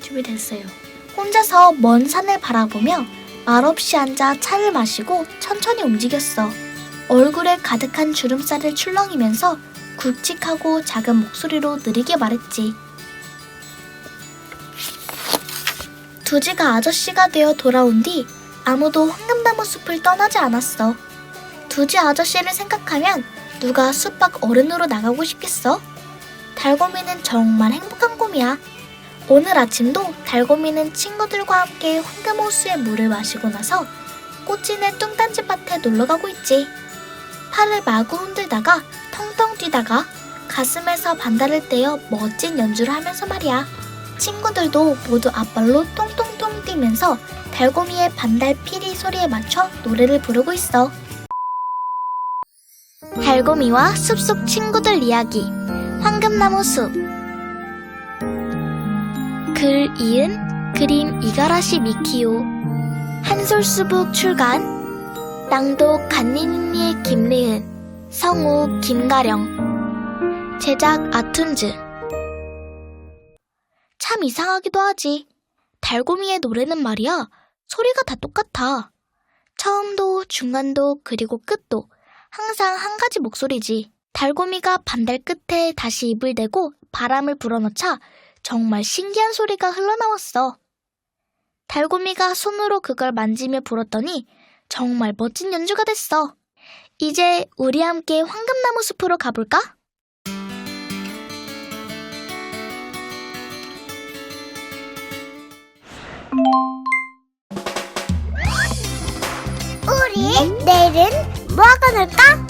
준비됐어요. 혼자서 먼 산을 바라보며 말없이 앉아 차를 마시고 천천히 움직였어. 얼굴에 가득한 주름살을 출렁이면서 굵직하고 작은 목소리로 느리게 말했지. 두지가 아저씨가 되어 돌아온 뒤 아무도 황금나무 숲을 떠나지 않았어. 두지 아저씨를 생각하면 누가 숲 밖 어른으로 나가고 싶겠어? 달고미는 정말 행복한 곰이야. 오늘 아침도 달고미는 친구들과 함께 황금호수의 물을 마시고 나서 꽃진의 뚱딴지 밭에 놀러 가고 있지. 팔을 마구 흔들다가 텅텅 뛰다가 가슴에서 반달을 떼어 멋진 연주를 하면서 말이야. 친구들도 모두 앞발로 똥똥똥 뛰면서 달고미의 반달 피리 소리에 맞춰 노래를 부르고 있어. 달고미와 숲속 친구들 이야기 황금나무 숲 글 이은 그림 이가라시 미키오 한솔수북 출간 낭독 간니니의 김리은 성우 김가령 제작 아툰즈. 참 이상하기도 하지. 달고미의 노래는 말이야. 소리가 다 똑같아. 처음도 중간도 그리고 끝도 항상 한 가지 목소리지. 달고미가 반달 끝에 다시 입을 대고 바람을 불어넣자 정말 신기한 소리가 흘러나왔어. 달고미가 손으로 그걸 만지며 불었더니 정말 멋진 연주가 됐어. 이제 우리 함께 황금나무 숲으로 가볼까? 우리 내일은 뭐 하고 놀까?